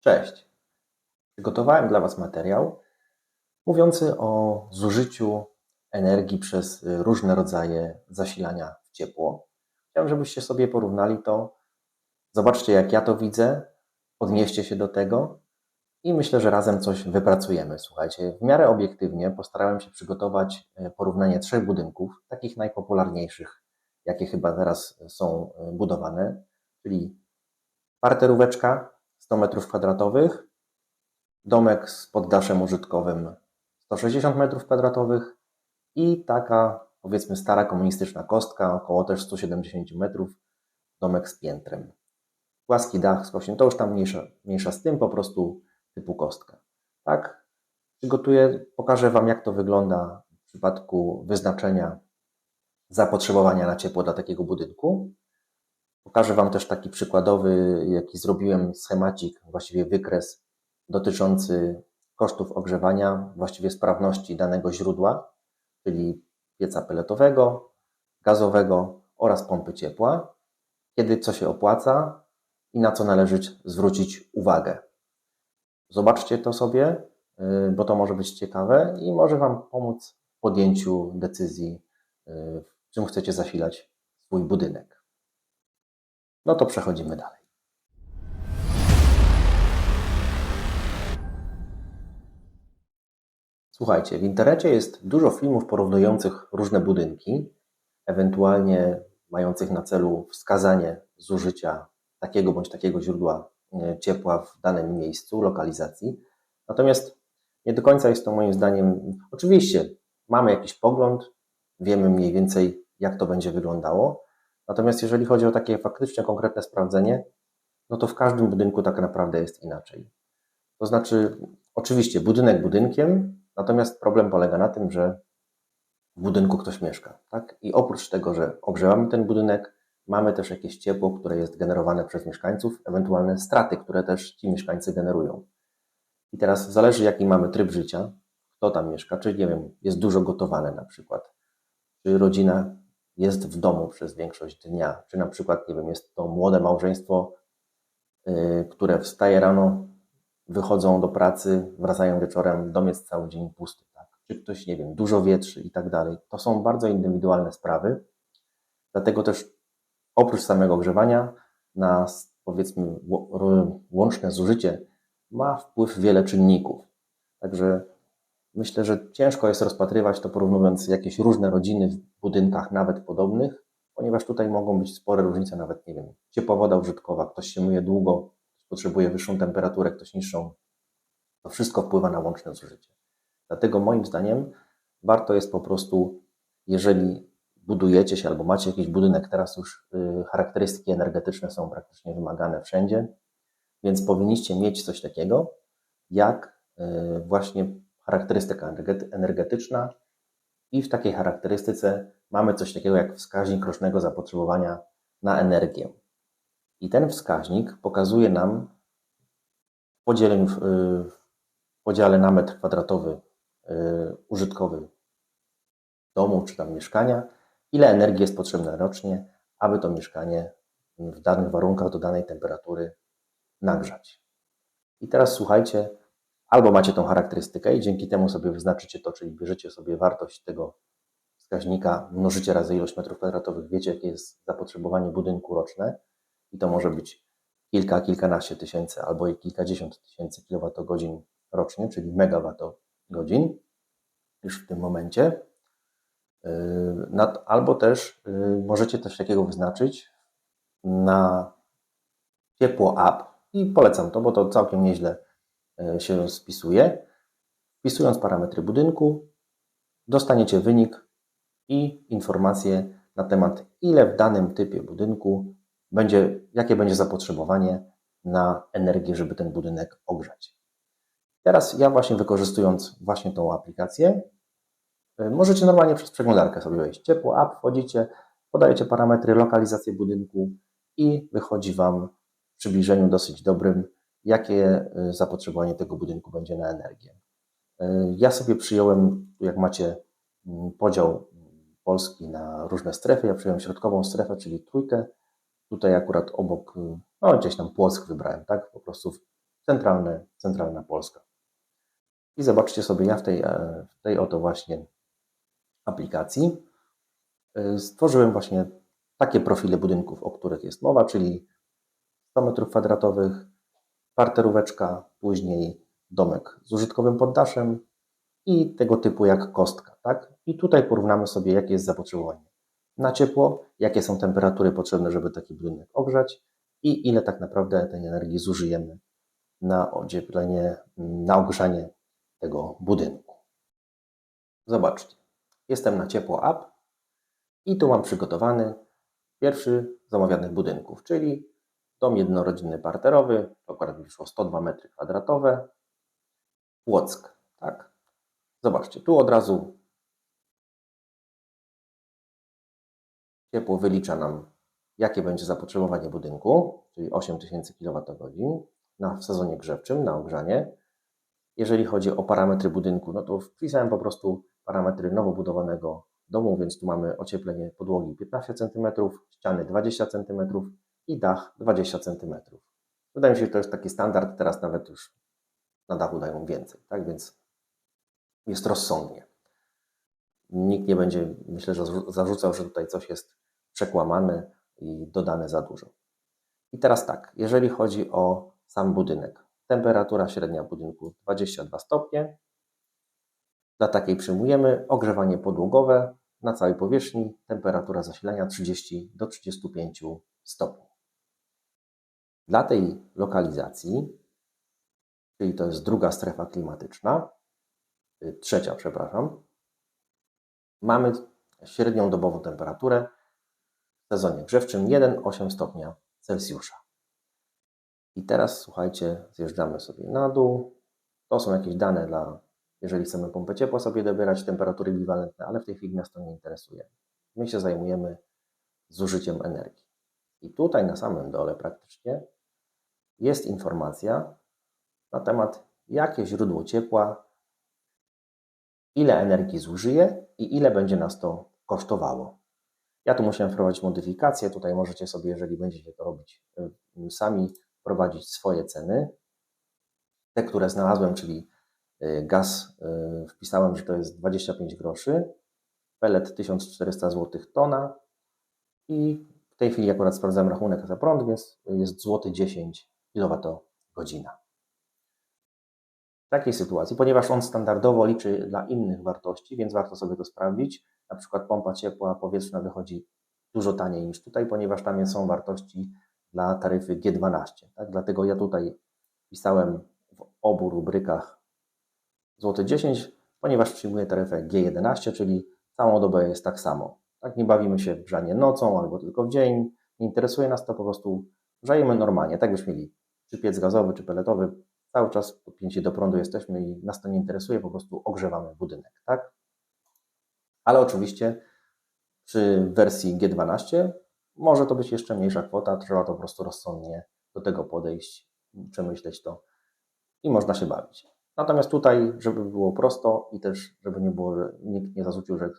Cześć. Przygotowałem dla Was materiał mówiący o zużyciu energii przez różne rodzaje zasilania w ciepło. Chciałem, żebyście sobie porównali to. Zobaczcie, jak ja to widzę, odnieście się do tego i myślę, że razem coś wypracujemy. Słuchajcie, w miarę obiektywnie postarałem się przygotować e, porównanie trzech budynków, takich najpopularniejszych, jakie chyba teraz są e, budowane, czyli parteróweczka 100 m2, domek z poddaszem użytkowym 160 m2 i taka powiedzmy stara komunistyczna kostka, około też 170 metrów, domek z piętrem. Płaski dach z kościem, to już tam mniejsza, mniejsza z tym, po prostu typu kostka. Tak, przygotuję, pokażę Wam jak to wygląda w przypadku wyznaczenia zapotrzebowania na ciepło dla takiego budynku. Pokażę Wam też taki przykładowy, jaki zrobiłem schemacik, właściwie wykres dotyczący kosztów ogrzewania, właściwie sprawności danego źródła, czyli pieca peletowego, gazowego oraz pompy ciepła, kiedy co się opłaca i na co należy zwrócić uwagę. Zobaczcie to sobie, y, bo to może być ciekawe i może Wam pomóc w podjęciu decyzji, y, czym chcecie zasilać swój budynek. No to przechodzimy dalej. Słuchajcie, w internecie jest dużo filmów porównujących różne budynki, ewentualnie mających na celu wskazanie zużycia takiego bądź takiego źródła e, ciepła w danym miejscu, lokalizacji. Natomiast nie do końca jest to moim zdaniem, oczywiście mamy jakiś pogląd, wiemy mniej więcej jak to będzie wyglądało, Natomiast jeżeli chodzi o takie faktycznie konkretne sprawdzenie, no to w każdym budynku tak naprawdę jest inaczej. To znaczy, oczywiście budynek budynkiem, natomiast problem polega na tym, że w budynku ktoś mieszka. Tak? I oprócz tego, że ogrzewamy ten budynek, mamy też jakieś ciepło, które jest generowane przez mieszkańców, ewentualne straty, które też ci mieszkańcy generują. I teraz zależy, jaki mamy tryb życia, kto tam mieszka, czy nie wiem, jest dużo gotowane na przykład, czy rodzina jest w domu przez większość dnia, czy na przykład, nie wiem, jest to młode małżeństwo, yy, które wstaje rano, wychodzą do pracy, wracają wieczorem, dom jest cały dzień pusty, tak? czy ktoś, nie wiem, dużo wietrzy i tak dalej. To są bardzo indywidualne sprawy, dlatego też oprócz samego ogrzewania na, powiedzmy, łączne zużycie ma wpływ wiele czynników. Także Myślę, że ciężko jest rozpatrywać to porównując jakieś różne rodziny w budynkach nawet podobnych, ponieważ tutaj mogą być spore różnice, nawet nie wiem, ciepła użytkowa, ktoś się myje długo, potrzebuje wyższą temperaturę, ktoś niższą. To wszystko wpływa na łączne zużycie. Dlatego moim zdaniem warto jest po prostu, jeżeli budujecie się albo macie jakiś budynek, teraz już y, charakterystyki energetyczne są praktycznie wymagane wszędzie, więc powinniście mieć coś takiego, jak y, właśnie charakterystyka energetyczna i w takiej charakterystyce mamy coś takiego jak wskaźnik rocznego zapotrzebowania na energię. I ten wskaźnik pokazuje nam w podziale, w podziale na metr kwadratowy y, użytkowy domu czy tam mieszkania, ile energii jest potrzebne rocznie, aby to mieszkanie w danych warunkach do danej temperatury nagrzać. I teraz słuchajcie, Albo macie tą charakterystykę i dzięki temu sobie wyznaczycie to, czyli bierzecie sobie wartość tego wskaźnika, mnożycie razy ilość metrów kwadratowych, wiecie, jakie jest zapotrzebowanie budynku roczne i to może być kilka, kilkanaście tysięcy albo i kilkadziesiąt tysięcy kilowatogodzin rocznie, czyli megawattogodzin już w tym momencie. Yy, albo też yy, możecie coś takiego wyznaczyć na ciepło app i polecam to, bo to całkiem nieźle się spisuje. Wpisując parametry budynku, dostaniecie wynik i informacje na temat, ile w danym typie budynku będzie, jakie będzie zapotrzebowanie na energię, żeby ten budynek ogrzać. Teraz ja właśnie wykorzystując właśnie tą aplikację, e, możecie normalnie przez przeglądarkę sobie wejść. Ciepło app, wchodzicie, podajecie parametry, lokalizację budynku i wychodzi Wam w przybliżeniu dosyć dobrym jakie y, zapotrzebowanie tego budynku będzie na energię. Y, ja sobie przyjąłem, jak macie mm, podział Polski na różne strefy, ja przyjąłem środkową strefę, czyli trójkę. Tutaj akurat obok, y, no gdzieś tam Płock wybrałem, tak? Po prostu centralne, centralna Polska. I zobaczcie sobie, ja w tej, e, w tej oto właśnie aplikacji e, stworzyłem właśnie takie profile budynków, o których jest mowa, czyli 100 m2, parteróweczka, później domek z użytkowym poddaszem i tego typu jak kostka. Tak? I tutaj porównamy sobie, jakie jest zapotrzebowanie na ciepło, jakie są temperatury potrzebne, żeby taki budynek ogrzać i ile tak naprawdę tej energii zużyjemy na ocieplenie, na ogrzanie tego budynku. Zobaczcie, jestem na ciepło app i tu mam przygotowany pierwszy z omawianych budynków, czyli dom jednorodzinny parterowy, akurat mi wyszło 102 m2, Płock, tak? Zobaczcie, tu od razu ciepło wylicza nam, jakie będzie zapotrzebowanie budynku, czyli 8000 kWh na, w sezonie grzewczym na ogrzanie. Jeżeli chodzi o parametry budynku, no to wpisałem po prostu parametry nowo budowanego domu, więc tu mamy ocieplenie podłogi 15 cm, ściany 20 cm i dach 20 cm. Wydaje mi się, że to jest taki standard, teraz nawet już na dachu dają więcej, tak więc jest rozsądnie. Nikt nie będzie, myślę, że zarzucał, że tutaj coś jest przekłamane i dodane za dużo. I teraz tak, jeżeli chodzi o sam budynek. Temperatura średnia budynku 22 stopnie. Dla takiej przyjmujemy ogrzewanie podłogowe na całej powierzchni, temperatura zasilania 30 do 35 stopni. Dla tej lokalizacji, czyli to jest druga strefa klimatyczna, y, trzecia, przepraszam, mamy średnią dobową temperaturę w sezonie grzewczym 1,8 stopnia Celsjusza. I teraz słuchajcie, zjeżdżamy sobie na dół. To są jakieś dane dla, jeżeli chcemy pompę ciepła sobie dobierać, temperatury biwalentne, ale w tej chwili nas to nie interesuje. My się zajmujemy zużyciem energii. I tutaj na samym dole praktycznie jest informacja na temat, jakie źródło ciepła, ile energii zużyje i ile będzie nas to kosztowało. Ja tu musiałem wprowadzić modyfikację. Tutaj możecie sobie, jeżeli będziecie to robić y, sami, wprowadzić swoje ceny. Te, które znalazłem, czyli y, gaz, y, wpisałem, że to jest 25 groszy, pelet 1400 zł tona i w tej chwili akurat sprawdzałem rachunek za prąd, więc jest złoty 10 kWh. W takiej sytuacji, ponieważ on standardowo liczy dla innych wartości, więc warto sobie to sprawdzić. Na przykład pompa ciepła powietrzna wychodzi dużo taniej niż tutaj, ponieważ tam są wartości dla taryfy G12. Tak? Dlatego ja tutaj pisałem w obu rubrykach złoty 10, ponieważ przyjmuję taryfę G11, czyli całą dobę jest tak samo. Tak? Nie bawimy się w grzanie nocą albo tylko w dzień. Nie interesuje nas to, po prostu grzejemy normalnie. Tak byśmy mieli czy piec gazowy, czy peletowy. Cały czas podpięci do prądu jesteśmy i nas to nie interesuje, po prostu ogrzewamy budynek. Tak? Ale oczywiście przy wersji G12 może to być jeszcze mniejsza kwota, trzeba to po prostu rozsądnie do tego podejść, przemyśleć to i można się bawić. Natomiast tutaj, żeby było prosto i też, żeby nie było, nikt nie zarzucił, że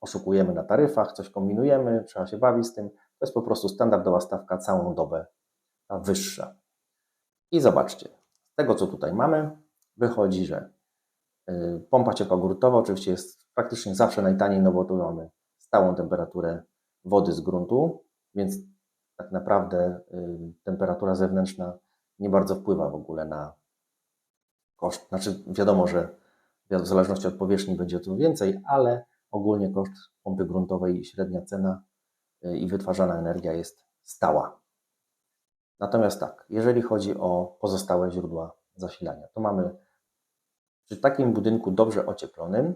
oszukujemy na taryfach, coś kombinujemy, trzeba się bawić z tym, to jest po prostu standardowa stawka całą dobę, ta wyższa. I zobaczcie, z tego co tutaj mamy, wychodzi, że y, pompa ciepła oczywiście jest praktycznie zawsze najtaniej, no bo tu mamy stałą temperaturę wody z gruntu, więc tak naprawdę y, temperatura zewnętrzna nie bardzo wpływa w ogóle na koszt. Znaczy, wiadomo, że w zależności od powierzchni będzie to więcej, ale ogólnie koszt pompy gruntowej, średnia cena y, i wytwarzana energia jest stała. Natomiast tak, jeżeli chodzi o pozostałe źródła zasilania, to mamy przy takim budynku dobrze ocieplonym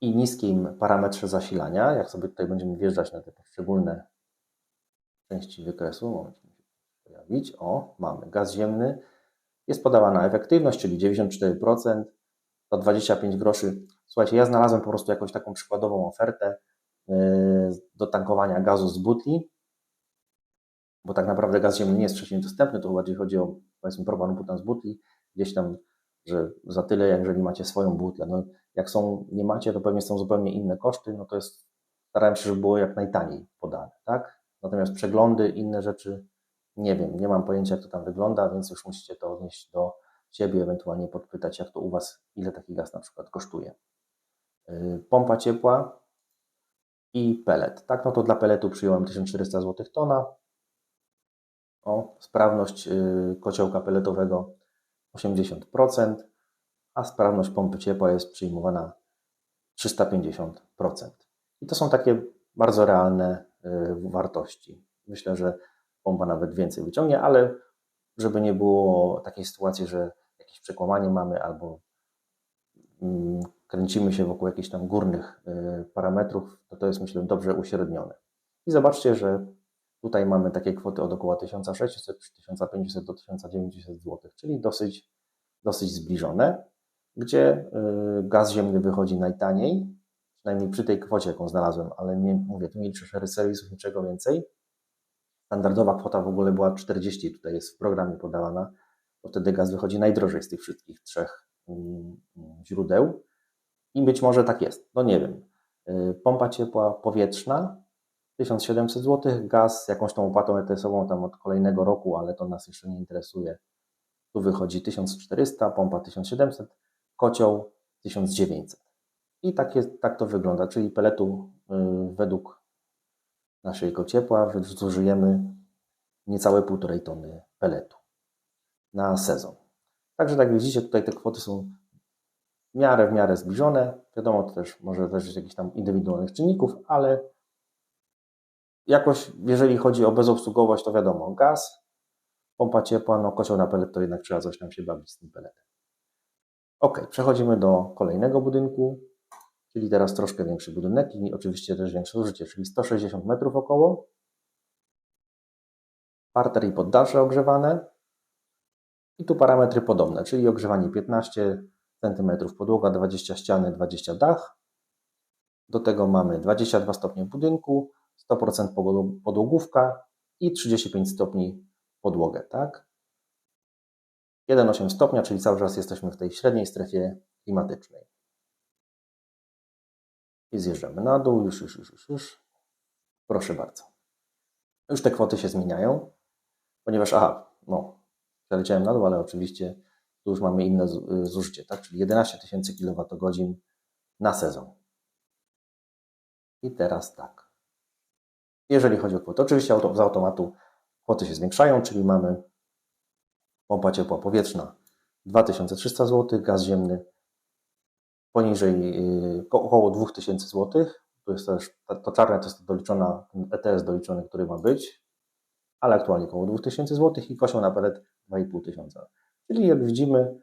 i niskim parametrze zasilania, jak sobie tutaj będziemy wjeżdżać na te poszczególne części wykresu, moment, pojawić, o, mamy gaz ziemny, jest podawana efektywność, czyli 94%, to 25 groszy. Słuchajcie, ja znalazłem po prostu jakąś taką przykładową ofertę yy, do tankowania gazu z butli, bo tak naprawdę gaz ziemny nie jest wcześniej dostępny, to bardziej chodzi o powiedzmy propan butan z butli, gdzieś tam, że za tyle, jeżeli macie swoją butlę. No, jak są, nie macie, to pewnie są zupełnie inne koszty, no to jest, starałem się, żeby było jak najtaniej podane, tak? Natomiast przeglądy, inne rzeczy Nie wiem, nie mam pojęcia, jak to tam wygląda, więc już musicie to odnieść do siebie, ewentualnie podpytać, jak to u Was, ile taki gaz na przykład kosztuje. Yy, pompa ciepła i pelet. Tak, no to dla peletu przyjąłem 1400 zł tona. O, sprawność yy, kociołka peletowego 80%, a sprawność pompy ciepła jest przyjmowana 350%. I to są takie bardzo realne yy, wartości. Myślę, że pompa nawet więcej wyciągnie, ale żeby nie było takiej sytuacji, że jakieś przekłamanie mamy albo mm, kręcimy się wokół jakichś tam górnych y, parametrów, to to jest myślę dobrze uśrednione. I zobaczcie, że tutaj mamy takie kwoty od około 1600, 1500 do 1900 zł, czyli dosyć, dosyć zbliżone, gdzie y, gaz ziemny wychodzi najtaniej, przynajmniej przy tej kwocie, jaką znalazłem, ale nie mówię, tu nie liczę serwisów, niczego więcej. Standardowa kwota w ogóle była 40, tutaj jest w programie podawana, bo wtedy gaz wychodzi najdrożej z tych wszystkich trzech mm, źródeł. I być może tak jest, no nie wiem. Y, pompa ciepła powietrzna 1700 zł, gaz jakąś tą opłatą ETS-ową tam od kolejnego roku, ale to nas jeszcze nie interesuje. Tu wychodzi 1400, pompa 1700, kocioł 1900. I tak, jest, tak to wygląda, czyli peletu y, według naszego ciepła zużyjemy niecałe półtorej tony peletu na sezon. Także tak widzicie, tutaj te kwoty są w miarę, w miarę zbliżone. Wiadomo, to też może zależeć jakichś tam indywidualnych czynników, ale jakoś, jeżeli chodzi o bezobsługowość, to wiadomo, gaz, pompa ciepła, no kocioł na pelet, to jednak trzeba coś tam się bawić z tym peletem. Ok, przechodzimy do kolejnego budynku, czyli teraz troszkę większy budynek i oczywiście też większe zużycie, czyli 160 metrów około. Parter i poddasze ogrzewane. I tu parametry podobne, czyli ogrzewanie 15 cm podłoga, 20 ściany, 20 dach. Do tego mamy 22 stopnie budynku, 100% podłogówka i 35 stopni podłogę, tak? 1,8 stopnia, czyli cały czas jesteśmy w tej średniej strefie klimatycznej. I zjeżdżamy na dół, już, już, już, już. Proszę bardzo. Już te kwoty się zmieniają, ponieważ, aha, no, przeleciałem na dół, ale oczywiście tu już mamy inne zużycie, tak? czyli 11 tysięcy kWh na sezon. I teraz tak. Jeżeli chodzi o kwotę, oczywiście z automatu kwoty się zwiększają, czyli mamy pompa ciepła powietrzna 2300 zł, gaz ziemny poniżej y, około 2000 zł. Tu jest też, to czarne to jest doliczona, ETS doliczony, który ma być, ale aktualnie około 2000 zł i kosią na pelet 2500. Czyli jak widzimy,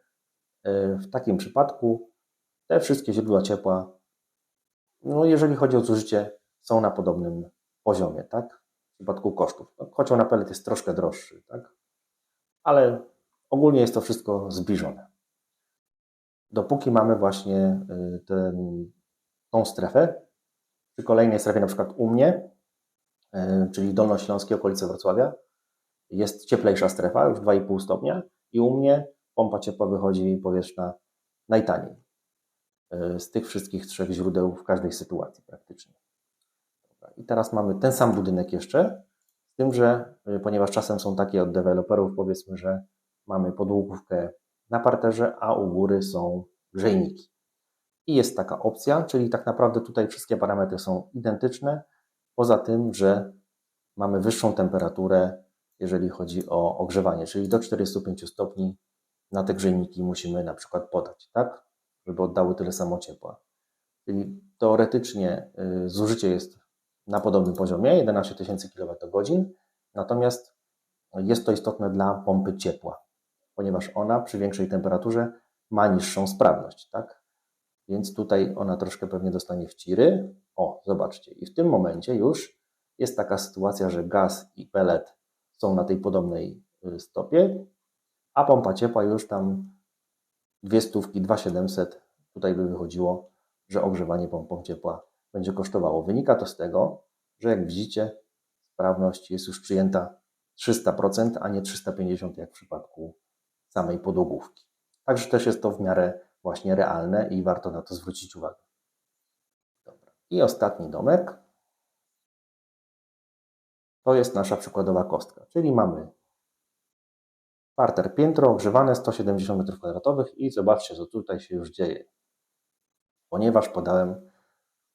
e, w takim przypadku te wszystkie źródła ciepła, no jeżeli chodzi o zużycie, są na podobnym poziomie, tak? W przypadku kosztów. No, kocioł na pelet jest troszkę droższy, tak? Ale ogólnie jest to wszystko zbliżone. Dopóki mamy właśnie e, ten, tą strefę, przy kolejnej strefie, na przykład u mnie, e, czyli Dolnośląskie, okolice Wrocławia, jest cieplejsza strefa, już 2,5 stopnia, i u mnie pompa ciepła wychodzi powierzchna najtaniej e, z tych wszystkich trzech źródeł w każdej sytuacji praktycznie. I teraz mamy ten sam budynek jeszcze, z tym, że e, ponieważ czasem są takie od deweloperów, powiedzmy, że mamy podłogówkę na parterze, a u góry są grzejniki. I jest taka opcja, czyli tak naprawdę tutaj wszystkie parametry są identyczne, poza tym, że mamy wyższą temperaturę jeżeli chodzi o ogrzewanie, czyli do 45 stopni na te grzejniki musimy na przykład podać, tak? Żeby oddały tyle samo ciepła. Czyli teoretycznie y, zużycie jest na podobnym poziomie, 11 tysięcy kWh, natomiast jest to istotne dla pompy ciepła, ponieważ ona przy większej temperaturze ma niższą sprawność, tak? Więc tutaj ona troszkę pewnie dostanie wciry. O, zobaczcie. I w tym momencie już jest taka sytuacja, że gaz i pelet są na tej podobnej y, stopie, a pompa ciepła już tam dwie stówki, 2700, tutaj by wychodziło, że ogrzewanie pompą ciepła będzie kosztowało. Wynika to z tego, że jak widzicie, sprawność jest już przyjęta 300%, a nie 350% jak w przypadku samej podłogówki. Także też jest to w miarę właśnie realne i warto na to zwrócić uwagę. Dobra. I ostatni domek to jest nasza przykładowa kostka. Czyli mamy Parter, piętro ogrzewane 170 m2 i zobaczcie, co tutaj się już dzieje. Ponieważ podałem,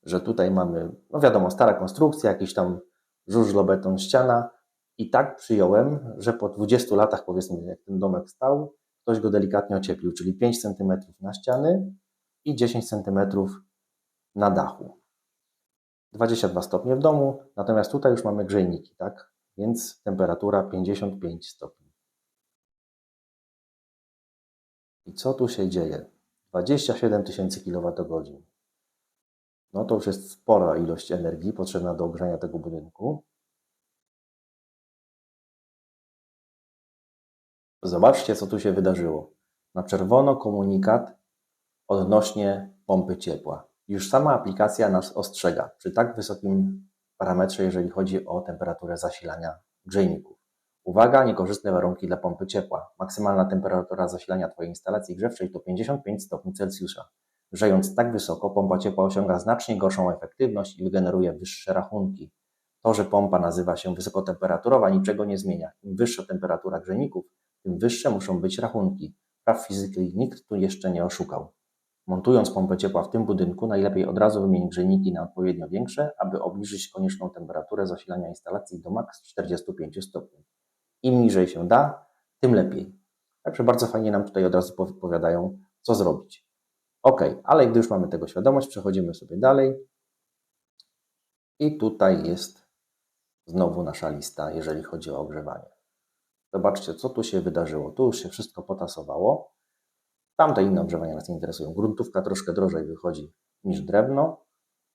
że tutaj mamy, no wiadomo, stara konstrukcja, jakiś tam żużlobeton ściana i tak przyjąłem, że po 20 latach, powiedzmy, jak ten domek stał, ktoś go delikatnie ocieplił, czyli 5 cm na ściany i 10 cm na dachu. 22 stopnie w domu, natomiast tutaj już mamy grzejniki, tak? Więc temperatura 55 stopni. I co tu się dzieje? 27 tysięcy kWh. No to już jest spora ilość energii potrzebna do ogrzania tego budynku. Zobaczcie, co tu się wydarzyło. Na czerwono komunikat odnośnie pompy ciepła. Już sama aplikacja nas ostrzega przy tak wysokim parametrze, jeżeli chodzi o temperaturę zasilania grzejników. Uwaga, niekorzystne warunki dla pompy ciepła. Maksymalna temperatura zasilania Twojej instalacji grzewczej to 55 stopni Celsjusza. Grzejąc tak wysoko, pompa ciepła osiąga znacznie gorszą efektywność i wygeneruje wyższe rachunki. To, że pompa nazywa się wysokotemperaturowa, niczego nie zmienia. Im wyższa temperatura grzejników, tym wyższe muszą być rachunki. Praw fizyki nikt tu jeszcze nie oszukał. Montując pompę ciepła w tym budynku, najlepiej od razu wymienić grzejniki na odpowiednio większe, aby obniżyć konieczną temperaturę zasilania instalacji do maks 45 stopni. Im niżej się da, tym lepiej. Także bardzo fajnie nam tutaj od razu podpowiadają, co zrobić. Ok, ale gdy już mamy tego świadomość, przechodzimy sobie dalej. I tutaj jest znowu nasza lista, jeżeli chodzi o ogrzewanie. Zobaczcie, co tu się wydarzyło. Tu już się wszystko potasowało. Tamte inne ogrzewania nas nie interesują. Gruntówka troszkę drożej wychodzi niż drewno.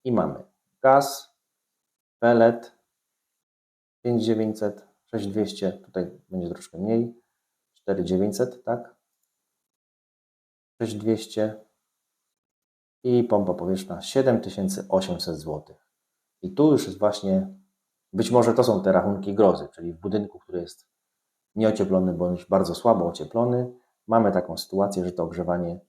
I mamy gaz, pelet, 5900, 6200, tutaj będzie troszkę mniej, 4900, tak? 6200 i pompa powietrzna 7800 zł. I tu już jest właśnie, być może to są te rachunki grozy, czyli w budynku, który jest nieocieplony bądź bardzo słabo ocieplony, mamy taką sytuację, że to ogrzewanie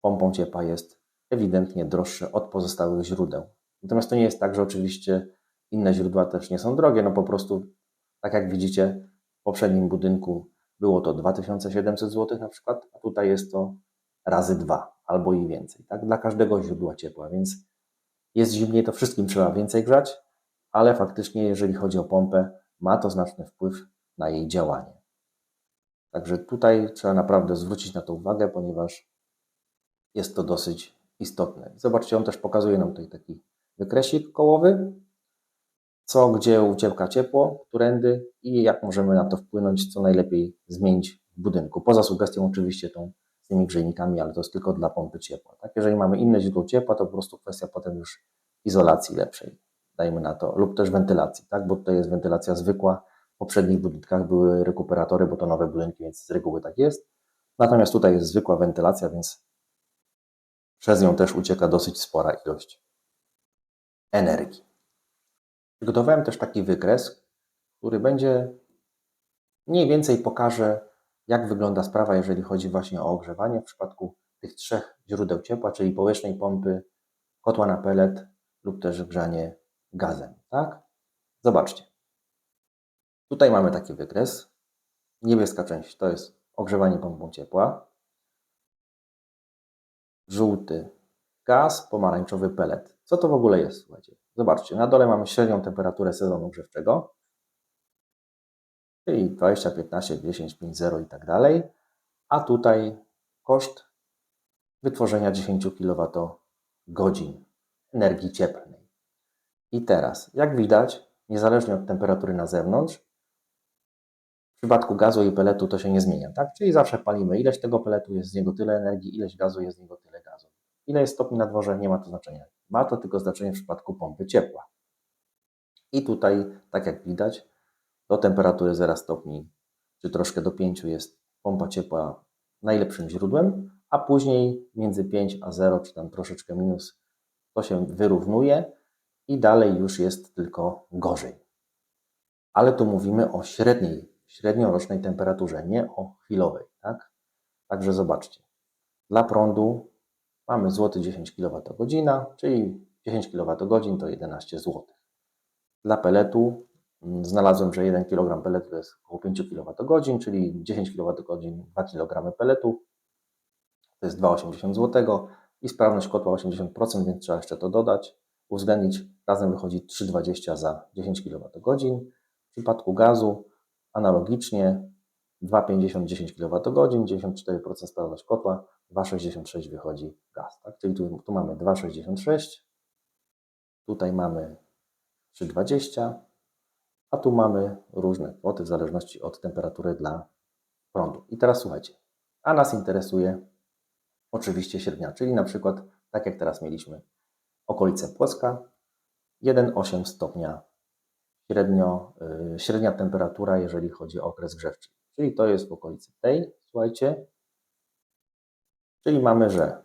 pompą ciepła jest ewidentnie droższe od pozostałych źródeł. Natomiast to nie jest tak, że oczywiście inne źródła też nie są drogie, no po prostu, tak jak widzicie, w poprzednim budynku było to 2700 zł na przykład, a tutaj jest to razy dwa albo i więcej, tak, dla każdego źródła ciepła, więc jest zimniej, to wszystkim trzeba więcej grzać, ale faktycznie, jeżeli chodzi o pompę, ma to znaczny wpływ na jej działanie. Także tutaj trzeba naprawdę zwrócić na to uwagę, ponieważ jest to dosyć istotne. Zobaczcie, on też pokazuje nam tutaj taki wykresik kołowy, co, gdzie ucieka ciepło, którędy i jak możemy na to wpłynąć, co najlepiej zmienić w budynku. Poza sugestią oczywiście tą z tymi grzejnikami, ale to jest tylko dla pompy ciepła. Tak? Jeżeli mamy inne źródło ciepła, to po prostu kwestia potem już izolacji lepszej, dajmy na to, lub też wentylacji, tak? bo tutaj jest wentylacja zwykła, w poprzednich budynkach były rekuperatory, bo to nowe budynki, więc z reguły tak jest. Natomiast tutaj jest zwykła wentylacja, więc przez nią też ucieka dosyć spora ilość energii. Przygotowałem też taki wykres, który będzie mniej więcej pokaże, jak wygląda sprawa, jeżeli chodzi właśnie o ogrzewanie w przypadku tych trzech źródeł ciepła, czyli powietrznej pompy, kotła na pelet lub też grzanie gazem. Tak? Zobaczcie. Tutaj mamy taki wykres. Niebieska część to jest ogrzewanie pompą ciepła. Żółty gaz, pomarańczowy pelet. Co to w ogóle jest? Słuchajcie, zobaczcie, na dole mamy średnią temperaturę sezonu grzewczego, czyli 20, 15, 10, 5, 0 i tak dalej, a tutaj koszt wytworzenia 10 kWh energii cieplnej. I teraz, jak widać, niezależnie od temperatury na zewnątrz, w przypadku gazu i peletu to się nie zmienia, tak? Czyli zawsze palimy ileś tego peletu, jest z niego tyle energii, ileś gazu, jest z niego tyle gazu. Ile jest stopni na dworze, nie ma to znaczenia. Ma to tylko znaczenie w przypadku pompy ciepła. I tutaj, tak jak widać, do temperatury 0 stopni, czy troszkę do 5 jest pompa ciepła najlepszym źródłem, a później między 5 a 0, czy tam troszeczkę minus, to się wyrównuje i dalej już jest tylko gorzej. Ale tu mówimy o średniej, średniorocznej temperaturze, nie o chwilowej, tak? Także zobaczcie. Dla prądu mamy złoty 10 kWh, czyli 10 kWh to 11 zł. Dla peletu Znalazłem, że 1 kg peletu jest około 5 kWh, czyli 10 kWh 2 kg peletu. To jest 2,80 zł i sprawność kotła 80%, więc trzeba jeszcze to dodać, uwzględnić. Razem wychodzi 3,20 za 10 kWh. W przypadku gazu analogicznie 2,50 10 kWh, 94% sprawność kotła, 2,66 wychodzi gaz. Tak? Czyli tu, tu mamy 2,66, tutaj mamy 3,20, a tu mamy różne kwoty w zależności od temperatury dla prądu. I teraz słuchajcie, a nas interesuje oczywiście średnia, czyli na przykład tak jak teraz mieliśmy okolice Płocka, 1,8 stopnia średnio, yy, średnia temperatura, jeżeli chodzi o okres grzewczy. Czyli to jest w okolicy tej, słuchajcie. Czyli mamy, że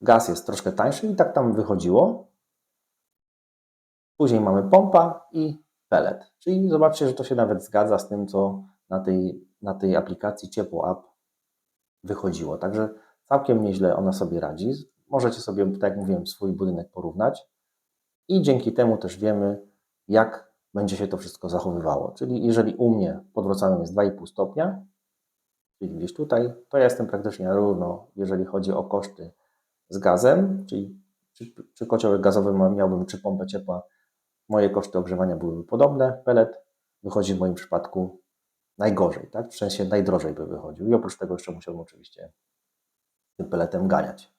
gaz jest troszkę tańszy i tak tam wychodziło. Później mamy pompa i pelet. Czyli zobaczcie, że to się nawet zgadza z tym, co na tej, na tej aplikacji Ciepło App wychodziło. Także całkiem nieźle ona sobie radzi. Możecie sobie, tak jak mówiłem, swój budynek porównać i dzięki temu też wiemy, jak będzie się to wszystko zachowywało. Czyli jeżeli u mnie pod Wrocławiem jest 2,5 stopnia, czyli gdzieś tutaj, to ja jestem praktycznie równo, jeżeli chodzi o koszty z gazem, czyli czy, czy kociołek gazowy miałbym, czy pompę ciepła, moje koszty ogrzewania byłyby podobne, pelet wychodzi w moim przypadku najgorzej, tak? W sensie najdrożej by wychodził i oprócz tego jeszcze musiałbym oczywiście tym peletem ganiać.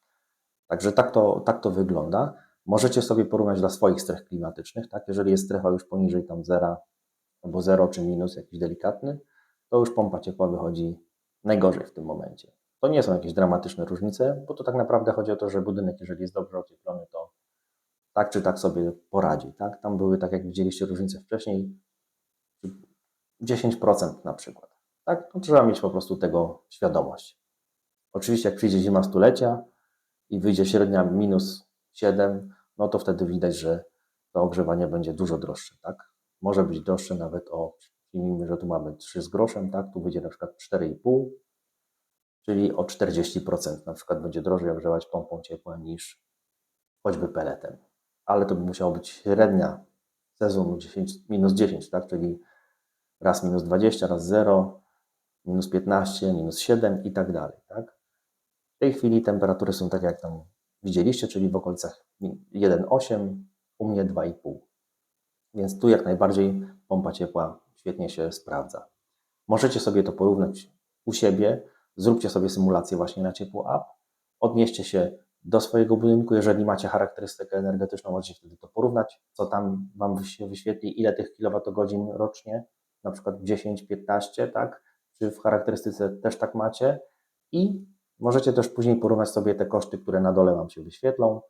Także tak to, tak to wygląda. Możecie sobie porównać dla swoich stref klimatycznych, tak? Jeżeli jest strefa już poniżej tam zera albo zero czy minus jakiś delikatny, to już pompa ciepła wychodzi najgorzej w tym momencie. To nie są jakieś dramatyczne różnice, bo to tak naprawdę chodzi o to, że budynek, jeżeli jest dobrze ocieplony, to tak czy tak sobie poradzi. Tak? Tam były, tak jak widzieliście, różnice wcześniej, 10% na przykład. Tak? No, trzeba mieć po prostu tego świadomość. Oczywiście, jak przyjdzie zima stulecia i wyjdzie średnia minus 7, no to wtedy widać, że to ogrzewanie będzie dużo droższe. Tak? Może być droższe nawet o, przyjmijmy, że tu mamy 3 z groszem, tak? tu wyjdzie na przykład 4,5, czyli o 40% na przykład będzie drożej ogrzewać pompą ciepła niż choćby peletem. Ale to by musiało być średnia sezonu 10, minus 10, tak? czyli raz minus 20, raz 0, minus 15, minus 7 i tak dalej. Tak? W tej chwili temperatury są takie, jak tam widzieliście, czyli w okolicach 1,8, u mnie 2,5. Więc tu jak najbardziej pompa ciepła świetnie się sprawdza. Możecie sobie to porównać u siebie, zróbcie sobie symulację właśnie na ciepło app, odnieście się do swojego budynku, jeżeli macie charakterystykę energetyczną, możecie wtedy to porównać, co tam Wam się wyświetli, ile tych kilowatogodzin rocznie, na przykład 10, 15, tak? Czy w charakterystyce też tak macie? I możecie też później porównać sobie te koszty, które na dole Wam się wyświetlą.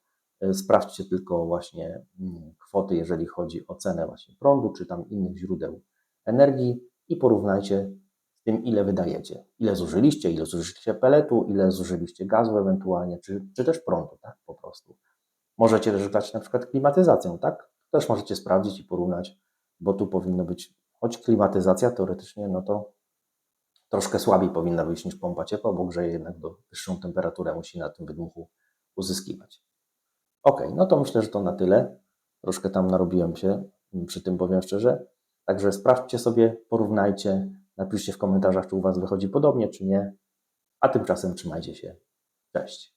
Y, Sprawdźcie tylko właśnie mm, kwoty, jeżeli chodzi o cenę właśnie prądu, czy tam innych źródeł energii i porównajcie tym, ile wydajecie. Ile zużyliście, ile zużyliście peletu, ile zużyliście gazu ewentualnie, czy, czy też prądu, tak? Po prostu. Możecie też grać na przykład klimatyzacją, tak? Też możecie sprawdzić i porównać, bo tu powinno być, choć klimatyzacja teoretycznie, no to troszkę słabiej powinna być niż pompa ciepła, bo grzeje jednak do wyższą temperaturę, musi na tym wydmuchu uzyskiwać. Ok, no to myślę, że to na tyle. Troszkę tam narobiłem się przy tym, powiem szczerze. Także sprawdźcie sobie, porównajcie, napiszcie w komentarzach, czy u Was wychodzi podobnie, czy nie. A tymczasem trzymajcie się. Cześć.